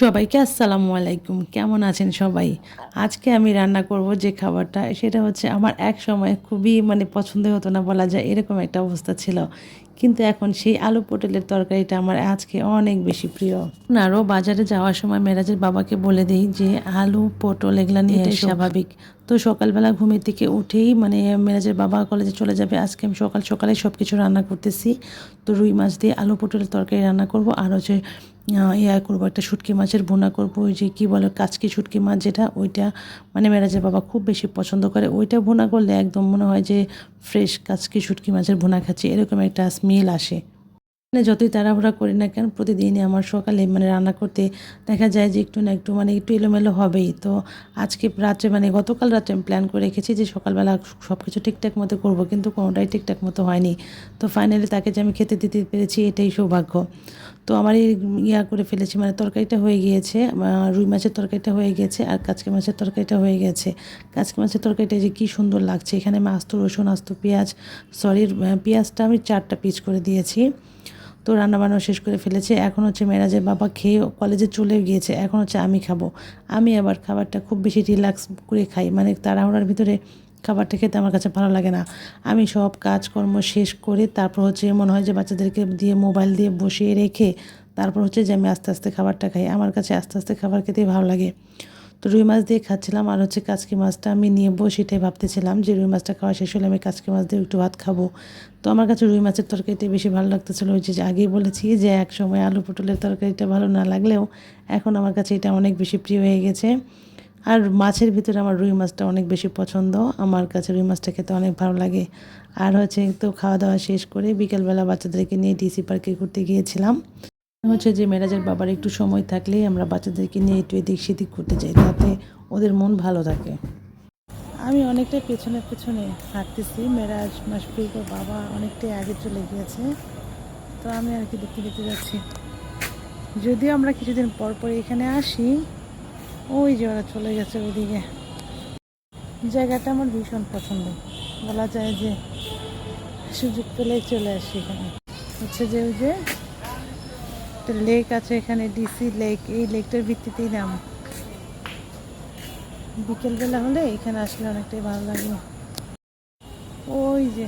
সবাইকে আসসালামু আলাইকুম। কেমন আছেন সবাই? আজকে আমি রান্না করব যে খাবারটা সেটা হচ্ছে আমার এক সময় খুবই মানে পছন্দ হতো না বলা যায় এরকম একটা অবস্থা ছিল। কিন্তু এখন সেই আলু পটলের তরকারিটা আমার আজকে অনেক বেশি প্রিয়। আরও বাজারে যাওয়ার সময় মেরাজের বাবাকে বলে দিই যে আলু পটল এগুলা নিয়ে স্বাভাবিক। তো সকালবেলা ঘুমের থেকে উঠেই মানে মেরাজের বাবা কলেজে চলে যাবে। আজকে আমি সকাল সকালে সব কিছু রান্না করতেছি। তো রুই মাছ দিয়ে আলু পটলের তরকারি রান্না করব। আর হচ্ছে ইয়া করব, একটা শুটকি মাছের ভুনা করব, ওই যে কী বলে, কাচকি শুটকি মাছ যেটা, ওইটা মানে মেরাজের বাবা খুব বেশি পছন্দ করে। ওইটা ভুনা করলে একদম মনে হয় যে ফ্রেশ কাচকি শুটকি মাছের ভুনা খাচ্ছি, এরকম একটা স্মেল আসে। মানে যতই তাড়াহুড়া করি না কেন, প্রতিদিনই আমার সকালে মানে রান্না করতে দেখা যায় যে একটু না একটু মানে একটু এলোমেলো হবেই। তো আজকে রাত্রে মানে গতকাল রাত্রে আমি প্ল্যান করে রেখেছি যে সকালবেলা সব কিছু ঠিকঠাক মতো করব, কিন্তু কোনোটাই ঠিকঠাক মতো হয়নি। তো ফাইনালি তাকে যে আমি খেতে দিতে পেরেছি, এটাই সৌভাগ্য। তো আমার এই ইয়া করে ফেলেছি মানে তরকারিটা হয়ে গিয়েছে রুই মাছের তরকারিটা হয়ে গেছে আর কাচকে মাছের তরকারিটা হয়ে গেছে কাচকে মাছের তরকারিটা যে কী সুন্দর লাগছে, এখানে আমি আস্ত রসুন, আস্ত, পেঁয়াজ, সরি পেঁয়াজটা আমি চারটা পিস করে দিয়েছি। তো রান্না বান্না শেষ করে ফেলেছে, এখন হচ্ছে মেরাজের বাবা খেয়ে কলেজে চলে গিয়েছে, এখন হচ্ছে আমি খাব। আমি আবার খাবারটা খুব বেশি রিল্যাক্স করে খাই মানে তাড়াহুড়ার ভিতরে খাবারটা খেতে আমার কাছে ভালো লাগে না। আমি সব কাজকর্ম শেষ করে তারপর হচ্ছে মনে হয় যে বাচ্চাদেরকে দিয়ে মোবাইল দিয়ে বসিয়ে রেখে তারপর হচ্ছে যে আমি আস্তে আস্তে খাবারটা খাই। আমার কাছে আস্তে আস্তে খাবার খেতেই ভালো লাগে। তো রুই মাছ দিয়ে খাচ্ছিলাম আর হচ্ছে কাচকি মাছটা আমি নিয়ে সেটাই ভাবতেছিলাম যে রুই মাছটা খাওয়া শেষ হলে আমি কাচকি মাছ দিয়ে একটু ভাত খাব। তো আমার কাছে রুই মাছের তরকারিটা বেশি ভালো লাগতেছিল ওই যে আগেই বলেছি যে এক সময় আলু পটলের তরকারিটা ভালো না লাগলেও এখন আমার কাছে এটা অনেক বেশি প্রিয় হয়ে গেছে। আর মাছের ভিতরে আমার রুই মাছটা অনেক বেশি পছন্দ। আমার কাছে রুই মাছটা খেতে অনেক ভালো লাগে। আর হচ্ছে তো খাওয়া দাওয়া শেষ করে বিকেলবেলা বাচ্চাদেরকে নিয়ে ডিসি পার্কে ঘুরতে গিয়েছিলাম। হচ্ছে যে মেরাজের বাবার একটু সময় থাকলেই আমরা বাচ্চাদেরকে নিয়ে একটু এদিক সেদিক করতে যাই, তাতে ওদের মন ভালো থাকে। আমি অনেকটা পেছনে পেছনে হাঁটতেছি। মেরাজ মাসফিক ও বাবা অনেকটাই আগে চলে গিয়েছে। তো আমি আর কি দেখতে দেখতে যাচ্ছি। যদিও আমরা কিছুদিন পর পর এখানে আসি ওই যে ওরা চলে গেছে ওইদিকে জায়গাটা আমার ভীষণ পছন্দ। বলা যায় যে সুযোগ পেলেই চলে আসি এখানে। হচ্ছে যে ওই যে একটা লেক আছে এখানে ডিসি লেক। এই লেকটার ভিত্তিতেই নাম। বিকেলবেলা হলে এখানে আসলে অনেকটাই ভালো লাগল। ওই যে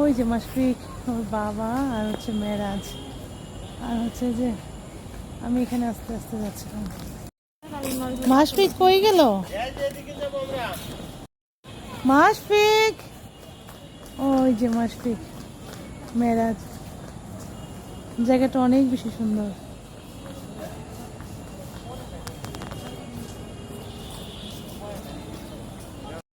ওই যে মাসফিক, ওর বাবা আর হচ্ছে মেরাজ আর হচ্ছে যে আমি এখানে আস্তে আস্তে যাচ্ছিলাম। মাসফিক কই গেল? মাসফিক? ওই যে মাসফিক মেরাজ। জায়গাটা অনেক বেশি সুন্দর।